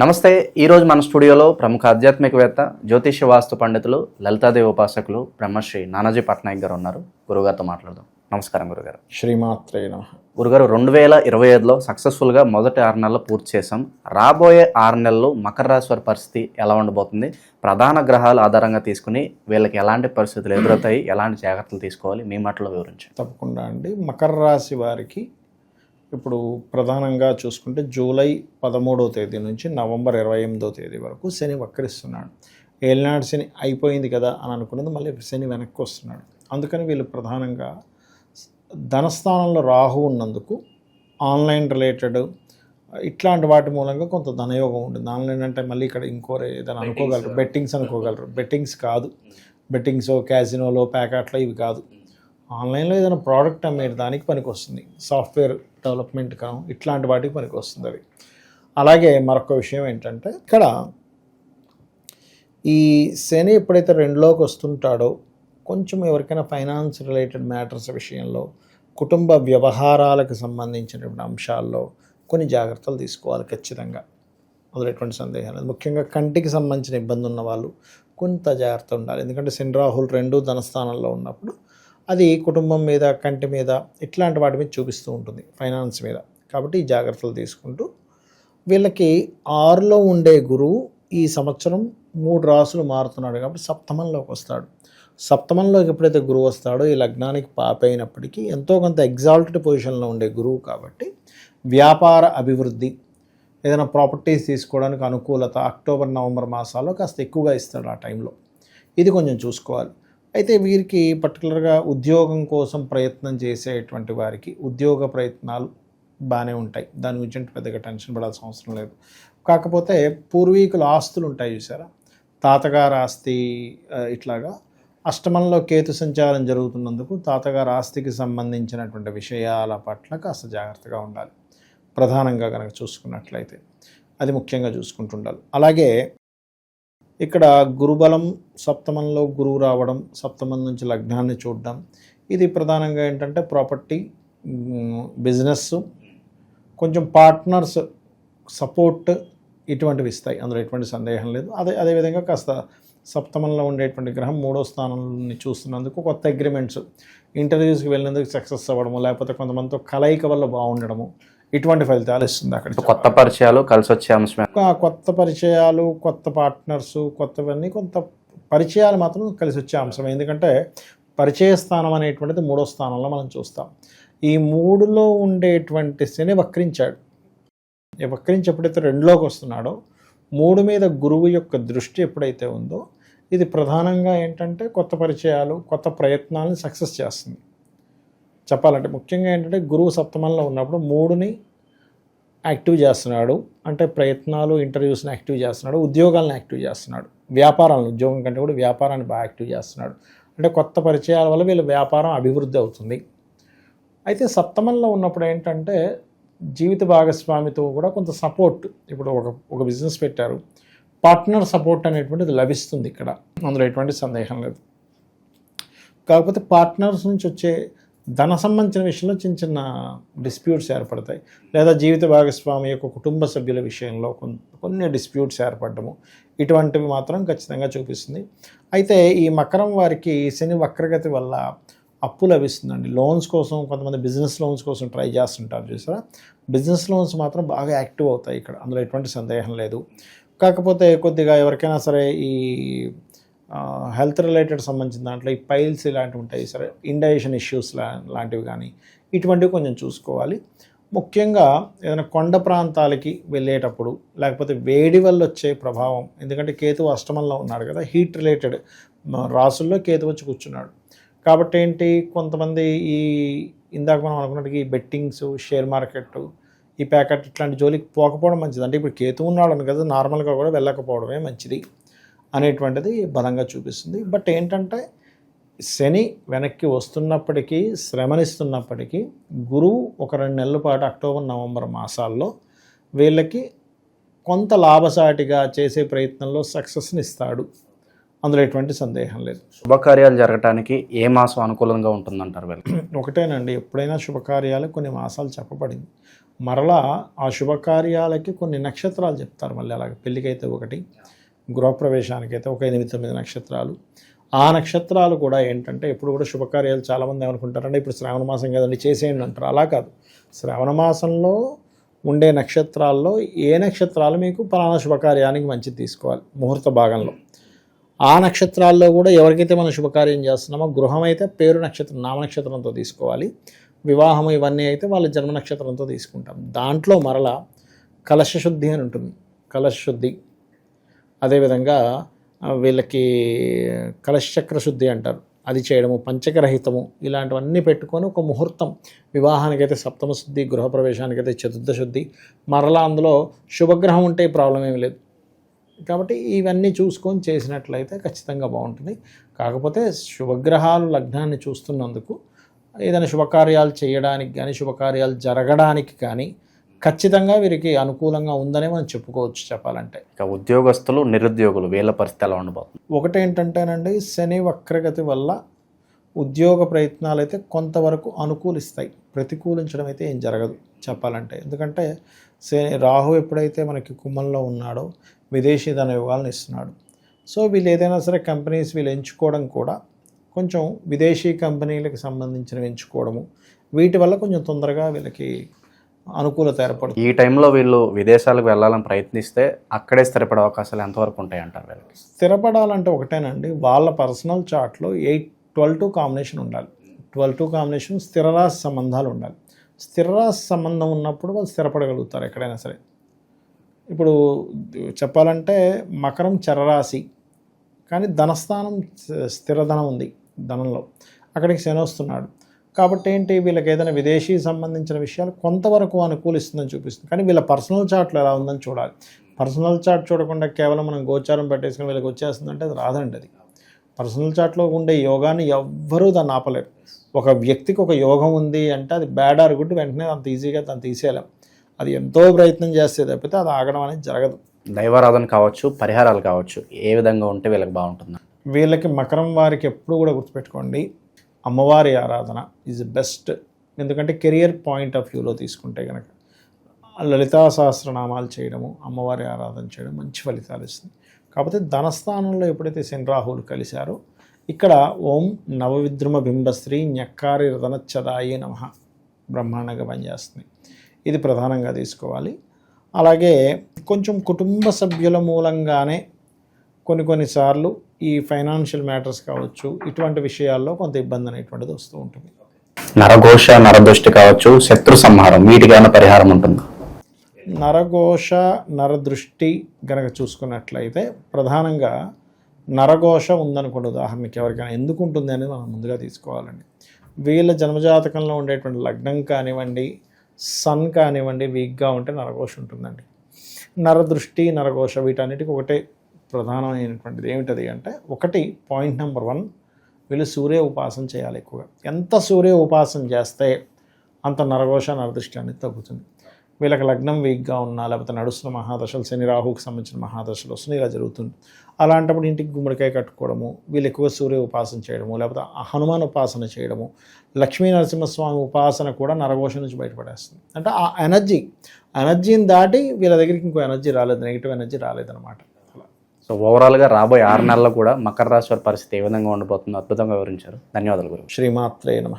నమస్తే ఈరోజు మన స్టూడియోలో ప్రముఖ ఆధ్యాత్మికవేత్త జ్యోతిష్య వాస్తు పండితులు లలితాదేవి ఉపాసకులు బ్రహ్మశ్రీ నానాజీ పట్నాయక్ గారు ఉన్నారు. గురుగారితో మాట్లాడదాం. నమస్కారం గురుగారు. శ్రీమాత్రే నమ. గురుగారు రెండు వేల ఇరవై ఐదులో సక్సెస్ఫుల్గా మొదటి ఆరు నెలలు పూర్తి చేసాం రాబోయే ఆరు నెలలు మకర రాశి వారి పరిస్థితి ఎలా ఉండబోతుంది? ప్రధాన గ్రహాలు ఆధారంగా తీసుకుని వీళ్ళకి ఎలాంటి పరిస్థితులు ఎదురవుతాయి? ఎలాంటి జాగ్రత్తలు తీసుకోవాలి? మీ మాటలో వివరించండి. తప్పకుండా అండి. మకర రాశి వారికి ఇప్పుడు ప్రధానంగా చూసుకుంటే జూలై పదమూడవ తేదీ నుంచి నవంబర్ ఇరవై ఎనిమిదవ తేదీ వరకు శని వక్రిస్తున్నాడు. ఏలినాడు శని అయిపోయింది కదా అని అనుకున్నది మళ్ళీ శని వెనక్కి వస్తున్నాడు. అందుకని వీళ్ళు ప్రధానంగా ధనస్థానంలో రాహు ఉన్నందుకు ఆన్లైన్ రిలేటెడ్ ఇట్లాంటి వాటి మూలంగా కొంత ధనయోగం ఉంటుంది. ఆన్లైన్ అంటే మళ్ళీ ఇక్కడ ఇంకో ఏదైనా అనుకోగలరు. బెట్టింగ్స్ అనుకోగలరు. బెట్టింగ్స్ కాదు. బెట్టింగ్స్ క్యాసినోలో ప్యాకెట్లో ఇవి కాదు. ఆన్లైన్లో ఏదైనా ప్రోడక్ట్ అమ్మేది దానికి పనికి వస్తుంది సాఫ్ట్వేర్ డెవలప్మెంట్ కాను ఇట్లాంటి వాటికి పనికి వస్తుంది అది. అలాగే మరొక విషయం ఏంటంటే ఇక్కడ ఈ శని ఎప్పుడైతే రెండులోకి వస్తుంటాడో కొంచెం ఎవరికైనా ఫైనాన్స్ రిలేటెడ్ మ్యాటర్స్ విషయంలో కుటుంబ వ్యవహారాలకు సంబంధించినటువంటి అంశాల్లో కొన్ని జాగ్రత్తలు తీసుకోవాలి ఖచ్చితంగా. మొదలైనటువంటి సందేహాలు. ముఖ్యంగా కంటికి సంబంధించిన ఇబ్బంది ఉన్న వాళ్ళు కొంత జాగ్రత్త ఉండాలి. ఎందుకంటే శని రాహుల్ రెండు ధనస్థానంలో ఉన్నప్పుడు అది కుటుంబం మీద కంటి మీద ఇట్లాంటి వాటి మీద చూపిస్తూ ఉంటుంది ఫైనాన్స్ మీద. కాబట్టి ఈ జాగ్రత్తలు తీసుకుంటూ వీళ్ళకి ఆరులో ఉండే గురువు ఈ సంవత్సరం మూడు రాసులు మారుతున్నాడు కాబట్టి సప్తమంలోకి వస్తాడు. సప్తమంలోకి ఎప్పుడైతే గురువు వస్తాడో ఈ లగ్నానికి పాప అయినప్పటికీ ఎంతో కొంత ఎగ్జాల్టెడ్ పొజిషన్లో ఉండే గురువు కాబట్టి వ్యాపార అభివృద్ధి ఏదైనా ప్రాపర్టీస్ తీసుకోవడానికి అనుకూలత అక్టోబర్ నవంబర్ మాసాల్లో కాస్త ఎక్కువగా ఇస్తాడు ఆ టైంలో ఇది కొంచెం చూసుకోవాలి. అయితే వీరికి పర్టికులర్గా ఉద్యోగం కోసం ప్రయత్నం చేసేటువంటి వారికి ఉద్యోగ ప్రయత్నాలు బాగానే ఉంటాయి. దాని గురించి పెద్దగా టెన్షన్ పడాల్సిన అవసరం లేదు. కాకపోతే పూర్వీకుల ఆస్తులు ఉంటాయి చూసారా? తాతగారు ఆస్తి ఇట్లాగా అష్టమంలో కేతు సంచారం జరుగుతున్నందుకు తాతగారు ఆస్తికి సంబంధించినటువంటి విషయాల పట్ల కాస్త జాగ్రత్తగా ఉండాలి. ప్రధానంగా కనుక చూసుకున్నట్లయితే. అది ముఖ్యంగా చూసుకుంటుండాలి. అలాగే ఇక్కడ గురుబలం సప్తమంలో గురువు రావడం సప్తమం నుంచి లగ్నాన్ని చూడడం. ఇది ప్రధానంగా ఏంటంటే ప్రాపర్టీ బిజినెస్ కొంచెం పార్ట్నర్స్ సపోర్ట్ ఇటువంటివి ఇస్తాయి. అందులో ఎటువంటి సందేహం లేదు. అదే అదేవిధంగా కాస్త సప్తమంలో ఉండేటువంటి గ్రహం మూడో స్థానాన్ని చూస్తున్నందుకు కొత్త అగ్రిమెంట్స్ ఇంటర్వ్యూస్కి వెళ్ళినందుకు సక్సెస్ అవ్వడము లేకపోతే కొంతమందితో కలయిక వల్ల బాగుండడము ఇటువంటి ఫలితాలు ఇస్తుంది అక్కడ కొత్త పరిచయాలు కలిసి వచ్చే అంశమే. కొత్త పరిచయాలు కొత్త పార్ట్నర్స్ కొత్తవన్నీ కొంత పరిచయాలు మాత్రం కలిసి వచ్చే అంశం ఎందుకంటే పరిచయ స్థానం అనేటువంటిది మూడో స్థానంలో మనం చూస్తాం. ఈ మూడులో ఉండేటువంటి శని వక్రించాడు. వక్రించి ఎప్పుడైతే రెండులోకి వస్తున్నాడో మూడు మీద గురువు యొక్క దృష్టి ఎప్పుడైతే ఉందో ఇది ప్రధానంగా ఏంటంటే కొత్త పరిచయాలు కొత్త ప్రయత్నాలను సక్సెస్ చేస్తుంది. చెప్పాలంటే ముఖ్యంగా ఏంటంటే గురువు సప్తమంలో ఉన్నప్పుడు మూడుని యాక్టివ్ చేస్తున్నాడు. అంటే ప్రయత్నాలు ఇంటర్వ్యూస్ని యాక్టివ్ చేస్తున్నాడు. ఉద్యోగాలను యాక్టివ్ చేస్తున్నాడు. వ్యాపారాలను ఉద్యోగం కంటే కూడా వ్యాపారాన్ని బాగా యాక్టివ్ చేస్తున్నాడు. అంటే కొత్త పరిచయాల వల్ల వీళ్ళ వ్యాపారం అభివృద్ధి అవుతుంది. అయితే సప్తమంలో ఉన్నప్పుడు ఏంటంటే జీవిత భాగస్వామితో కూడా కొంత సపోర్ట్. ఇప్పుడు ఒక ఒక బిజినెస్ పెట్టారు. పార్ట్నర్ సపోర్ట్ అనేటువంటిది లభిస్తుంది ఇక్కడ. అందులో ఎటువంటి సందేహం లేదు. కాకపోతే పార్ట్నర్స్ నుంచి వచ్చే ధన సంబంధించిన విషయంలో చిన్న చిన్న డిస్ప్యూట్స్ ఏర్పడతాయి. లేదా జీవిత భాగస్వామి యొక్క కుటుంబ సభ్యుల విషయంలో కొన్ని డిస్ప్యూట్స్ ఏర్పడము ఇటువంటివి మాత్రం ఖచ్చితంగా చూపిస్తుంది. అయితే ఈ మకరం వారికి శని వక్రగతి వల్ల అప్పు లభిస్తుందండి. లోన్స్ కోసం కొంతమంది బిజినెస్ లోన్స్ కోసం ట్రై చేస్తుంటారు చూసారా? బిజినెస్ లోన్స్ మాత్రం బాగా యాక్టివ్ అవుతాయి ఇక్కడ. అందులో ఎటువంటి సందేహం లేదు. కాకపోతే కొద్దిగా ఎవరికైనా సరే ఈ హెల్త్ రిలేటెడ్ సంబంధించిన దాంట్లో ఈ పైల్స్ ఇలాంటివి ఉంటాయి సరే ఇండైజెషన్ ఇష్యూస్ లాంటివి కానీ ఇటువంటివి కొంచెం చూసుకోవాలి. ముఖ్యంగా ఏదైనా కొండ ప్రాంతాలకి వెళ్ళేటప్పుడు లేకపోతే వేడి వల్ల వచ్చే ప్రభావం ఎందుకంటే కేతు అష్టమంలో ఉన్నాడు కదా హీట్ రిలేటెడ్ రాసుల్లో కేతు వచ్చి కూర్చున్నాడు. కాబట్టి ఏంటి కొంతమంది ఈ ఇందాక మనం అనుకున్నట్టుగా ఈ బెట్టింగ్స్ షేర్ మార్కెట్ ఈ ప్యాకెట్ ఇట్లాంటి జోలికి పోకపోవడం మంచిది. అంటే ఇప్పుడు కేతు ఉన్నాడు అని కదా నార్మల్గా కూడా వెళ్ళకపోవడమే మంచిది. అనేటువంటిది బలంగా చూపిస్తుంది. బట్ ఏంటంటే శని వెనక్కి వస్తున్నప్పటికీ శ్రమనిస్తున్నప్పటికీ గురువు ఒక రెండు నెలల పాటు అక్టోబర్ నవంబర్ మాసాల్లో వీళ్ళకి కొంత లాభసాటిగా చేసే ప్రయత్నంలో సక్సెస్ని ఇస్తాడు. అందులో ఎటువంటి సందేహం లేదు. శుభకార్యాలు జరగటానికి ఏ మాసం అనుకూలంగా ఉంటుందంటారు వీళ్ళకి ఒకటేనండి. ఎప్పుడైనా శుభకార్యాలు కొన్ని మాసాలు చెప్పబడింది. మరలా ఆ శుభకార్యాలకి కొన్ని నక్షత్రాలు చెప్తారు మళ్ళీ అలాగే. పెళ్ళికైతే ఒకటి. గృహప్రవేశానికైతే ఒక ఎనిమిది తొమ్మిది నక్షత్రాలు. ఆ నక్షత్రాలు కూడా ఏంటంటే ఎప్పుడు కూడా శుభకార్యాలు చాలామంది ఏమనుకుంటారంటే ఇప్పుడు శ్రావణ మాసం కదండి చేసేయండి అంటారు. అలా కాదు. శ్రావణ మాసంలో ఉండే నక్షత్రాల్లో ఏ నక్షత్రాలు మీకు పలానా శుభకార్యానికి మంచిది తీసుకోవాలి? ముహూర్త భాగంలో. ఆ నక్షత్రాల్లో కూడా ఎవరికైతే మనం శుభకార్యం చేస్తున్నామో గృహం అయితే పేరు నక్షత్రం నామ నక్షత్రంతో తీసుకోవాలి. వివాహం ఇవన్నీ అయితే వాళ్ళ జన్మ నక్షత్రంతో తీసుకుంటాం. దాంట్లో మరలా కలశశుద్ధి అని ఉంటుంది. కలశ శుద్ధి అదేవిధంగా వీళ్ళకి కలశచక్ర శుద్ధి అంటారు. అది చేయడము పంచకరహితము ఇలాంటివన్నీ పెట్టుకొని ఒక ముహూర్తం. వివాహానికైతే సప్తమ శుద్ధి గృహప్రవేశానికైతే చతుర్థ శుద్ధి. మరలా అందులో శుభగ్రహం ఉంటే ప్రాబ్లం ఏమీ లేదు. కాబట్టి ఇవన్నీ చూసుకొని చేసినట్లయితే ఖచ్చితంగా బాగుంటుంది. కాకపోతే శుభగ్రహాలు లగ్నాన్ని చూస్తున్నందుకు ఏదైనా శుభకార్యాలు చేయడానికి కానీ శుభకార్యాలు జరగడానికి కానీ ఖచ్చితంగా వీరికి అనుకూలంగా ఉందనే మనం చెప్పుకోవచ్చు చెప్పాలంటే. ఇక ఉద్యోగస్తులు నిరుద్యోగులు వీళ్ళ పరిస్థితి ఎలా ఉండబోతుంది? ఒకటేంటంటేనండి శని వక్రగతి వల్ల ఉద్యోగ ప్రయత్నాలు అయితే కొంతవరకు అనుకూలిస్తాయి. ప్రతికూలించడం అయితే ఏం జరగదు చెప్పాలంటే. ఎందుకంటే శని రాహు ఎప్పుడైతే మనకి కుమ్మంలో ఉన్నాడో విదేశీ ధన యోగాలను ఇస్తున్నాడు. సో వీళ్ళు ఏదైనా సరే కంపెనీస్ వీళ్ళు ఎంచుకోవడం కూడా కొంచెం విదేశీ కంపెనీలకు సంబంధించినవి ఎంచుకోవడము వీటి వల్ల కొంచెం తొందరగా వీళ్ళకి అనుకూలత ఏర్పడుతుంది. ఈ టైంలో వీళ్ళు విదేశాలకు వెళ్ళాలని ప్రయత్నిస్తే అక్కడే స్థిరపడే అవకాశాలు ఎంతవరకు ఉంటాయి అంటారు వీళ్ళకి? స్థిరపడాలంటే ఒకటేనండి వాళ్ళ పర్సనల్ చార్ట్లో ఎయిట్ ట్వెల్వ్ టూ కాంబినేషన్ ఉండాలి. ట్వెల్వ్ టూ కాంబినేషన్ స్థిరరాశి సంబంధాలు ఉండాలి. స్థిరరాశి సంబంధం ఉన్నప్పుడు వాళ్ళు స్థిరపడగలుగుతారు ఎక్కడైనా సరే. ఇప్పుడు చెప్పాలంటే మకరం చరరాశి కానీ ధనస్థానం స్థ- స్థిరధనం ఉంది ధనంలో. అక్కడికి శని వస్తున్నాడు. కాబట్టి ఏంటి వీళ్ళకి ఏదైనా విదేశీ సంబంధించిన విషయాలు కొంతవరకు అనుకూలిస్తుందని చూపిస్తుంది. కానీ వీళ్ళ పర్సనల్ చార్ట్లో ఎలా ఉందని చూడాలి. పర్సనల్ చార్ట్ చూడకుండా కేవలం మనం గోచారం పెట్టేసుకుని వీళ్ళకి వచ్చేస్తుందంటే అది రాదండి అది. పర్సనల్ చార్ట్లో ఉండే యోగాన్ని ఎవ్వరూ దాన్ని ఆపలేరు. ఒక వ్యక్తికి ఒక యోగం ఉంది అంటే అది బ్యాడ్ ఆర్ గుడ్ వెంటనే అంత ఈజీగా దాన్ని తీసేయలేం. అది ఎంతో ప్రయత్నం చేస్తే తప్పితే అది ఆగడం అనేది జరగదు. దైవారాధన కావచ్చు పరిహారాలు కావచ్చు ఏ విధంగా ఉంటే వీళ్ళకి బాగుంటుంది. వీళ్ళకి మకరం వారికి ఎప్పుడు కూడా గుర్తుపెట్టుకోండి. అమ్మవారి ఆరాధన ఈజ్ బెస్ట్ ఎందుకంటే కెరియర్ పాయింట్ ఆఫ్ వ్యూలో తీసుకుంటే కనుక లలితా సహస్రనామాలు చేయడము అమ్మవారి ఆరాధన చేయడం మంచి ఫలితాలు ఇస్తుంది. కాకపోతే ధనస్థానంలో ఎప్పుడైతే శని రాహువులు కలిశారో ఇక్కడ ఓం నవవిద్రుమ బింబశ్రీ న్యక్కారి రతనచ్చదాయి నమ బ్రహ్మాండంగా పనిచేస్తుంది. ఇది ప్రధానంగా తీసుకోవాలి. అలాగే కొంచెం కుటుంబ సభ్యుల మూలంగానే కొన్ని కొన్నిసార్లు ఈ ఫైనాన్షియల్ మ్యాటర్స్ కావచ్చు ఇటువంటి విషయాల్లో కొంత ఇబ్బంది అనేటువంటిది వస్తూ ఉంటుంది. నరఘోష నరదృష్టి కావచ్చు శత్రు సంహారం వీటికైనా పరిహారం ఉంటుంది? నరఘోష నరదృష్టి గనక చూసుకున్నట్లయితే ప్రధానంగా నరఘోష ఉందనుకోండి ఉదాహరణకి ఎవరికైనా ఎందుకు ఉంటుంది అనేది మనం ముందుగా తీసుకోవాలండి. వీళ్ళ జన్మజాతకంలో ఉండేటువంటి లగ్నం కానివ్వండి సన్ కానివ్వండి వీక్గా ఉంటే నరఘోష ఉంటుందండి. నరదృష్టి నరఘోష వీటన్నిటికీ ఒకటే ప్రధానమైనటువంటిది ఏమిటది అంటే ఒకటి పాయింట్ నెంబర్ వన్ వీళ్ళు సూర్య ఉపాసన చేయాలి ఎక్కువగా. ఎంత సూర్య ఉపాసన చేస్తే అంత నరఘోష నరదృష్టి అనేది తగ్గుతుంది. వీళ్ళకి లగ్నం వీక్గా ఉన్నా లేకపోతే నడుస్తున్న మహాదశలు శని రాహుకి సంబంధించిన మహాదశలు వస్తున్నాయి ఇలా జరుగుతుంది. అలాంటప్పుడు ఇంటికి గుమ్మడికాయ కట్టుకోవడము వీళ్ళు ఎక్కువ సూర్య ఉపాసన చేయడము లేకపోతే హనుమాన్ ఉపాసన చేయడము లక్ష్మీ నరసింహస్వామి ఉపాసన కూడా నరఘోష నుంచి బయటపడేస్తుంది. అంటే ఆ ఎనర్జీ ఎనర్జీని దాటి వీళ్ళ దగ్గరికి ఇంకో ఎనర్జీ రాలేదు నెగిటివ్ ఎనర్జీ రాలేదన్నమాట. సో ఓవరాల్గా రాబోయే ఆరు నెలల్లో కూడా మకర రాశి వారి పరిస్థితి ఏ విధంగా ఉండబోతుందో అద్భుతంగా వివరించారు. ధన్యవాదాలు గురు. శ్రీమాత్రే నమ.